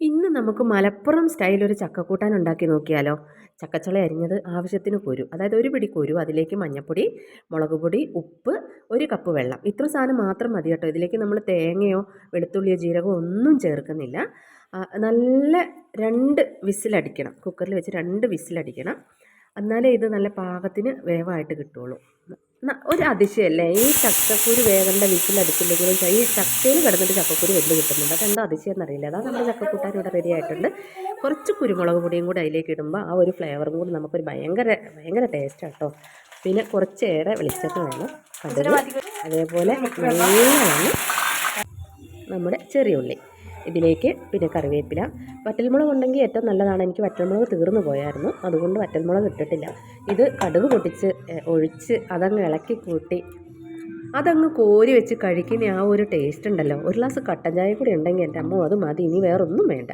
ഇന്ന് നമുക്ക് മലപ്പുറം സ്റ്റൈൽ ഒരു ചക്കക്കൂട്ടാൻ ഉണ്ടാക്കി നോക്കിയാലോ? ചക്കച്ചുള അരിഞ്ഞത് ആവശ്യത്തിന് കുരു. അതായത് ഒരു പിടി കുരു അതിലേക്ക് മഞ്ഞൾപ്പൊടി മുളക് പൊടി ഉപ്പ് ഒരു കപ്പ് വെള്ളം. ഇത്ര സാധനം മാത്രം മതി കേട്ടോ. ഇതിലേക്ക് നമ്മൾ തേങ്ങയോ വെളുത്തുള്ളിയോ ജീരകമോ ഒന്നും ചേർക്കുന്നില്ല. നല്ല രണ്ട് വിസിലടിക്കണം. കുക്കറിൽ വെച്ച് രണ്ട് വിസിലടിക്കണം. എന്നാലേ ഇത് നല്ല പാകത്തിന് വേവായിട്ട് കിട്ടുള്ളൂ. ഒരു അതിശയമല്ലേ ഈ ചക്കക്കുരു വീട്ടിൽ വിസിലടിച്ചില്ലെങ്കിലും ഈ ചക്കയിൽ കിടന്നിട്ട് ചക്കക്കുരു വെന്ത് കിട്ടുന്നുണ്ട്? അതെന്താ അതിശയം എന്നറിയില്ല അതാ നമ്മുടെ ചക്കക്കൂട്ടാൻ ഇവിടെ റെഡി ആയിട്ടുണ്ട്. കുറച്ച് കുരുമുളക് പൊടിയും കൂടി അതിലേക്ക് ഇടുമ്പോൾ ആ ഒരു ഫ്ലേവറും കൂടി നമുക്കൊരു ഭയങ്കര ഭയങ്കര ടേസ്റ്റ് കേട്ടോ പിന്നെ കുറച്ചേറെ വെളിച്ചെണ്ണ വേണം. അതേപോലെ നമ്മുടെ ചെറിയ ഉള്ളി ഇതിലേക്ക് പിന്നെ കറിവേപ്പില. വറ്റൽമുളക് ഉണ്ടെങ്കിൽ ഏറ്റവും നല്ലതാണ്. എനിക്ക് വറ്റൽമുളക് തീർന്നു പോയായിരുന്നു. അതുകൊണ്ട് വറ്റൽമുളക് ഇട്ടിട്ടില്ല. ഇത് കടുക് പൊട്ടിച്ച് ഒഴിച്ച് അതങ്ങ് ഇളക്കി കൂട്ടി അതങ്ങ് കോരി വെച്ച് കഴിക്കുന്ന ആ ഒരു ടേസ്റ്റ് ഉണ്ടല്ലോ. ഒരു ഗ്ലാസ് കട്ടൻ ചായ കൂടി ഉണ്ടെങ്കിൽ എന്റെ അമ്മ അത് മതി. ഇനി വേറൊന്നും വേണ്ട.